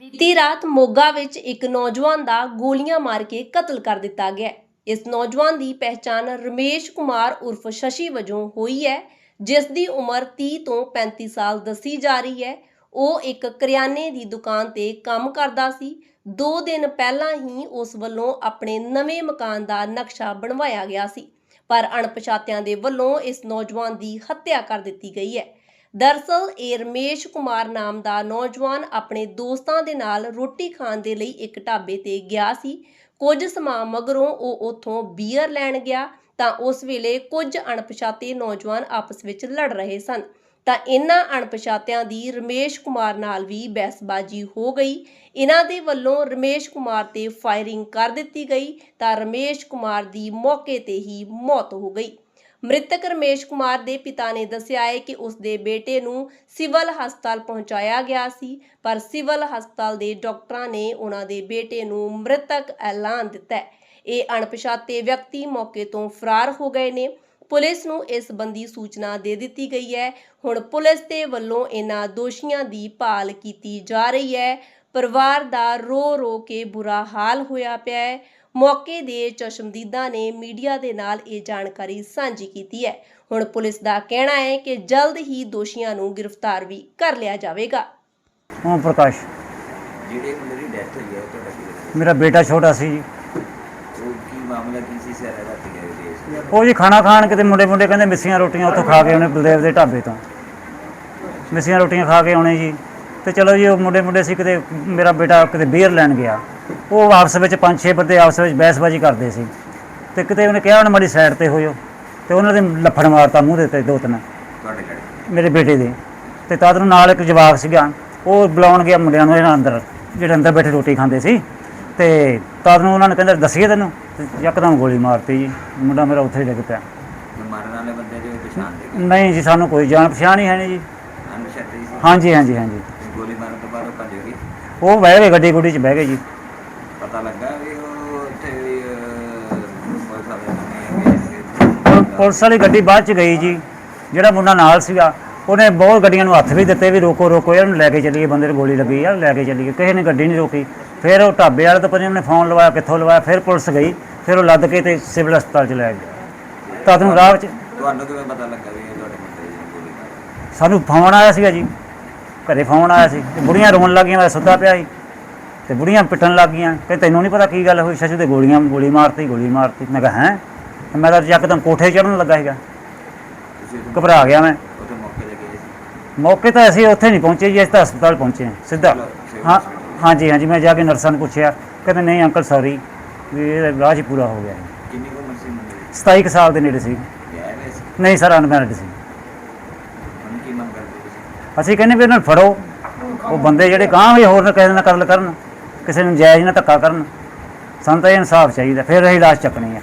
ਬੀਤੀ ਰਾਤ ਮੋਗਾ ਵਿੱਚ ਇੱਕ ਨੌਜਵਾਨ ਦਾ ਗੋਲੀਆਂ ਮਾਰ ਕੇ ਕਤਲ ਕਰ ਦਿੱਤਾ ਗਿਆ ਹੈ। ਇਸ ਨੌਜਵਾਨ ਦੀ ਪਹਿਚਾਣ ਰਮੇਸ਼ ਕੁਮਾਰ ਉਰਫ ਸ਼ਸ਼ੀ ਵਜੋਂ ਹੋਈ ਹੈ, ਜਿਸ ਦੀ ਉਮਰ 30 ਤੋਂ 35 ਸਾਲ ਦੱਸੀ ਜਾ ਰਹੀ ਹੈ। ਉਹ ਇੱਕ ਕਰਿਆਨੇ ਦੀ ਦੁਕਾਨ ਤੇ ਕੰਮ ਕਰਦਾ ਸੀ। ਦੋ ਦਿਨ ਪਹਿਲਾਂ ਹੀ ਉਸ ਵੱਲੋਂ ਆਪਣੇ ਨਵੇਂ ਮਕਾਨ ਦਾ ਨਕਸ਼ਾ ਬਣਵਾਇਆ ਗਿਆ ਸੀ, ਪਰ ਅਣਪਛਾਤਿਆਂ ਦੇ ਵੱਲੋਂ ਇਸ ਨੌਜਵਾਨ ਦੀ ਹੱਤਿਆ ਕਰ ਦਿੱਤੀ ਗਈ ਹੈ। ਦਰਸਲ ਇਹ ਰਮੇਸ਼ ਕੁਮਾਰ ਨਾਮ ਦਾ ਨੌਜਵਾਨ ਆਪਣੇ ਦੋਸਤਾਂ ਦੇ ਨਾਲ ਰੋਟੀ ਖਾਣ ਦੇ ਲਈ ਇੱਕ ਢਾਬੇ ਤੇ ਗਿਆ ਸੀ। ਕੁਝ ਸਮਾਂ ਮਗਰੋਂ ਉਹ ਉੱਥੋਂ ਬੀਅਰ ਲੈਣ ਗਿਆ ਤਾਂ ਉਸ ਵੇਲੇ ਕੁਝ ਅਣਪਛਾਤੇ ਨੌਜਵਾਨ ਆਪਸ ਵਿੱਚ ਲੜ ਰਹੇ ਸਨ। ਤਾਂ ਇਹਨਾਂ ਅਣਪਛਾਤਿਆਂ ਦੀ ਰਮੇਸ਼ ਕੁਮਾਰ ਨਾਲ ਵੀ ਬਹਿਸਬਾਜ਼ੀ ਹੋ ਗਈ। ਇਹਨਾਂ ਦੇ ਵੱਲੋਂ ਰਮੇਸ਼ ਕੁਮਾਰ ਤੇ ਫਾਇਰਿੰਗ ਕਰ ਦਿੱਤੀ ਗਈ ਤਾਂ ਰਮੇਸ਼ ਕੁਮਾਰ ਦੀ ਮੌਕੇ ਤੇ ਹੀ ਮੌਤ ਹੋ ਗਈ। ਮ੍ਰਿਤਕ ਰਮੇਸ਼ ਕੁਮਾਰ ਦੇ ਪਿਤਾ ਨੇ ਦੱਸਿਆ ਹੈ ਕਿ ਉਸ ਦੇ ਬੇਟੇ ਨੂੰ ਸਿਵਲ ਹਸਪਤਾਲ ਪਹੁੰਚਾਇਆ ਗਿਆ ਸੀ, ਪਰ ਸਿਵਲ ਹਸਪਤਾਲ ਦੇ ਡਾਕਟਰਾਂ ਨੇ ਉਹਨਾਂ ਦੇ ਬੇਟੇ ਨੂੰ ਮ੍ਰਿਤਕ ਐਲਾਨ ਦਿੱਤਾ ਹੈ। ਇਹ ਅਣਪਛਾਤੇ ਵਿਅਕਤੀ ਮੌਕੇ ਤੋਂ ਫਰਾਰ ਹੋ ਗਏ ਨੇ। ਪੁਲਿਸ ਨੂੰ ਇਸ ਸੰਬੰਧੀ ਸੂਚਨਾ ਦੇ ਦਿੱਤੀ ਗਈ ਹੈ। ਹੁਣ ਪੁਲਿਸ ਦੇ ਵੱਲੋਂ ਇਹਨਾਂ ਦੋਸ਼ੀਆਂ ਦੀ ਭਾਲ ਕੀਤੀ ਜਾ ਰਹੀ ਹੈ। ਪਰਿਵਾਰ ਦਾ ਰੋ ਰੋ ਕੇ ਬੁਰਾ ਹਾਲ ਹੋਇਆ ਪਿਆ ਹੈ। ਮੌਕੇ ਦੇ ਚਸ਼ਮਦੀਦਾਂ ਨੇ ਮੀਡੀਆ ਦੇ ਨਾਲ ਇਹ ਜਾਣਕਾਰੀ ਸਾਂਝੀ ਕੀਤੀ ਹੈ। ਹੁਣ ਪੁਲਿਸ ਦਾ ਕਹਿਣਾ ਹੈ ਕਿ ਜਲਦ ਹੀ ਦੋਸ਼ੀਆਂ ਨੂੰ ਗ੍ਰਿਫਤਾਰ ਵੀ ਕਰ ਲਿਆ ਜਾਵੇਗਾ। ਓਮ ਪ੍ਰਕਾਸ਼। ਜਿਹੜੇ ਮੁੰਡੇ ਦੀ ਡੈਥ ਹੋਈ ਹੈ ਉਹ ਤੁਹਾਡਾ ਕੀ ਲੱਗਦਾ ਮੇਰਾ ਬੇਟਾ ਛੋਟਾ ਸੀ ਜੀ। ਉਹ ਕੀ ਮਾਮਲਾ ਕੀ ਸੀ ਸਾਰਾ ਰਾਤ ਗਏ ਦੇ ਉਹ ਜੀ ਖਾਣਾ ਖਾਣ ਕਿਤੇ ਮੁੰਡੇ ਮੁੰਡੇ ਕਹਿੰਦੇ ਮਿੱਸੀਆਂ ਰੋਟੀਆਂ ਉੱਥੋਂ ਖਾ ਕੇ ਆਉਣੇ ਬਲਦੇਵ ਦੇ ਢਾਬੇ ਤੋਂ। ਮਿੱਸੀਆਂ ਰੋਟੀਆਂ ਖਾ ਕੇ ਆਉਣੇ ਜੀ। ਤੇ ਚਲੋ ਜੀ ਉਹ ਮੁੰਡੇ ਮੁੰਡੇ ਸੀ ਕਿਤੇ ਮੇਰਾ ਬੇਟਾ ਕਿਤੇ ਬੀਅਰ ਲੈਣ ਗਿਆ। ਉਹ ਆਪਸ ਵਿੱਚ ਪੰਜ ਛੇ ਬੰਦੇ ਆਪਸ ਵਿੱਚ ਬਹਿਸਬਾਜ਼ੀ ਕਰਦੇ ਸੀ। ਤੇ ਕਿਤੇ ਉਹਨੇ ਕਿਹਾ ਉਹਨੇ ਮਾੜੀ ਸਾਈਡ ਤੇ ਹੋਇਓ ਤੇ ਉਹਨਾਂ ਦੇ ਲੱਫੜ ਮਾਰਤਾ ਮੂੰਹ ਦੇ ਉੱਤੇ ਦੋ ਤਿੰਨ। ਤੁਹਾਡੇ ਮੇਰੇ ਬੇਟੇ ਦੇ। ਤੇ ਤਦ ਨੂੰ ਨਾਲ ਇੱਕ ਜਵਾਕ ਸੀਗਾ ਉਹ ਬੁਲਾਉਣ ਗਿਆ ਮੁੰਡਿਆਂ ਨੂੰ ਇਹਨਾਂ ਅੰਦਰ ਜਿਹੜੇ ਅੰਦਰ ਬੈਠੇ ਰੋਟੀ ਖਾਂਦੇ ਸੀ। ਤੇ ਤਦ ਨੂੰ ਉਹਨਾਂ ਨੇ ਕਹਿੰਦੇ ਦੱਸੀਏ ਤੈਨੂੰ? ਤੇ ਯਕਦਮ ਗੋਲੀ ਮਾਰਤੀ ਜੀ। ਮੁੰਡਾ ਮੇਰਾ ਉੱਥੇ ਹੀ ਡਿੱਗ ਪਿਆ। ਤੇ ਮਾਰਨ ਵਾਲੇ ਬੰਦੇ ਦੇ ਪਛਾਣ ਦੇ ਨਹੀਂ ਜੀ ਸਾਨੂੰ ਕੋਈ ਜਾਣ ਪਛਾਣ ਹੀ ਹੈ ਨਹੀਂ ਜੀ। ਹਾਂਜੀ ਹਾਂਜੀ ਹਾਂਜੀ। ਤੇ ਗੋਲੀ ਮਾਰਨ ਤੋਂ ਬਾਅਦ ਉਹ ਭੱਜ ਗਏ? ਉਹ ਬਹਿ ਗਏ ਗੱਡੀ ਗੁੱਡੀ 'ਚ ਬਹਿ ਗਏ ਜੀ। ਪਤਾ ਲੱਗਾ ਵੀ ਉਹ ਉੱਥੇ ਵੀ ਪੁਲਿਸ ਵਾਲੇ ਨੇ ਪੁਲਿਸ ਵਾਲੀ ਗੱਡੀ ਬਾਅਦ 'ਚ ਗਈ ਜੀ ਜਿਹੜਾ ਮੁੰਡਾ ਨਾਲ ਸੀਗਾ ਉਹਨੇ ਬਹੁਤ ਗੱਡੀਆਂ ਨੂੰ ਹੱਥ ਵੀ ਦਿੱਤੇ ਵੀ ਰੋਕੋ ਰੋਕੋ ਇਹਨੂੰ ਲੈ ਕੇ ਚੱਲੀਏ ਬੰਦੇ ਨੂੰ ਗੋਲੀ ਲੱਗੀ ਯਾਰ ਲੈ ਕੇ ਚੱਲੀਏ ਕਿਸੇ ਨੇ ਗੱਡੀ ਨਹੀਂ ਰੋਕੀ। ਫਿਰ ਉਹ ਢਾਬੇ ਵਾਲੇ ਤੋਂ ਪਤਾ ਉਹਨੇ ਫੋਨ ਲਵਾਇਆ ਕਿੱਥੋਂ ਲਵਾਇਆ ਫਿਰ ਪੁਲਿਸ ਗਈ ਫਿਰ ਉਹ ਲੱਦ ਕੇ ਤੇ ਸਿਵਲ ਹਸਪਤਾਲ 'ਚ ਲੈ ਗਏ। ਤਦ ਨੂੰ ਰਾਹ 'ਚ ਤੁਹਾਨੂੰ ਕਿਵੇਂ ਪਤਾ ਲੱਗਾ ਵੀ ਤੁਹਾਡੇ ਮੁੰਡੇ ਸਾਨੂੰ ਫੋਨ ਆਇਆ ਸੀਗਾ ਜੀ ਘਰੇ ਫੋਨ ਆਇਆ ਸੀ ਤੇ ਬੁੜੀਆਂ ਰੋਣ ਲੱਗੀਆਂ ਮੈਂ ਸੁੱਤਾ ਪਿਆ ਸੀ। ਤੇ ਬੁੜੀਆਂ ਪਿੱਟਣ ਲੱਗੀਆਂ ਕਿ ਤੈਨੂੰ ਨਹੀਂ ਪਤਾ ਕੀ ਗੱਲ ਹੋਈ? ਸ਼ਸ਼ੂ ਤੇ ਗੋਲੀਆਂ ਗੋਲੀ ਮਾਰਤੀ ਗੋਲੀ ਮਾਰਤੀ। ਮੈਂ ਕਿਹਾ ਹੈ? ਮੈਂ ਤਾਂ ਯਕਦਮ ਕੋਠੇ ਚੜਨ ਲੱਗਾ ਉੱਥੇ- ਘਬਰਾ ਗਿਆ ਮੈਂ। ਮੌਕੇ ਤੇ ਗਏ ਸੀ? ਮੌਕੇ ਤਾਂ ਅਸੀਂ ਉੱਥੇ ਨਹੀਂ ਪਹੁੰਚੇ ਜੀ ਅਸੀਂ ਤਾਂ ਹਸਪਤਾਲ ਪਹੁੰਚੇ ਸਿੱਧਾ। ਹਾਂ। ਹਾਂਜੀ ਹਾਂਜੀ ਮੈਂ ਜਾ ਕੇ ਨਰਸਾਂ ਨੂੰ ਪੁੱਛਿਆ। ਕਹਿੰਦੇ ਨਹੀਂ ਅੰਕਲ ਸੌਰੀ ਵੀ ਇਹ ਹੀ ਪੂਰਾ ਹੋ ਗਿਆ ਹੈ ਕਿੰਨੀ ਕੁ ਉਮਰ ਸੀ ਮੁੰਡੇ ਦੀ? 27 ਕੁ ਸਾਲ ਦੇ ਨੇੜੇ ਸੀ। ਨਹੀਂ ਸਰ ਅਨਮੈਰਿਡ ਸੀ। ਕੀ ਅਸੀਂ ਕਹਿੰਦੇ ਵੀ ਇਹਨਾਂ ਨੂੰ ਫੜੋ। ਉਹ ਬੰਦੇ ਜਿਹੜੇ ਗਾਂਹ ਵੀ ਹੋਰ ਨਾ ਕਿਸੇ ਨਾਲ ਕਤਲ ਕਰਨ। ਕਿਸੇ ਨੂੰ ਜਾਇਜ਼ ਨਾ ਧੱਕਾ ਕਰਨ। ਸਾਨੂੰ ਤਾਂ ਇਹ ਇਨਸਾਫ ਚਾਹੀਦਾ, ਫਿਰ ਅਸੀਂ ਲਾਸ਼ ਚੱਕਣੀ ਆ।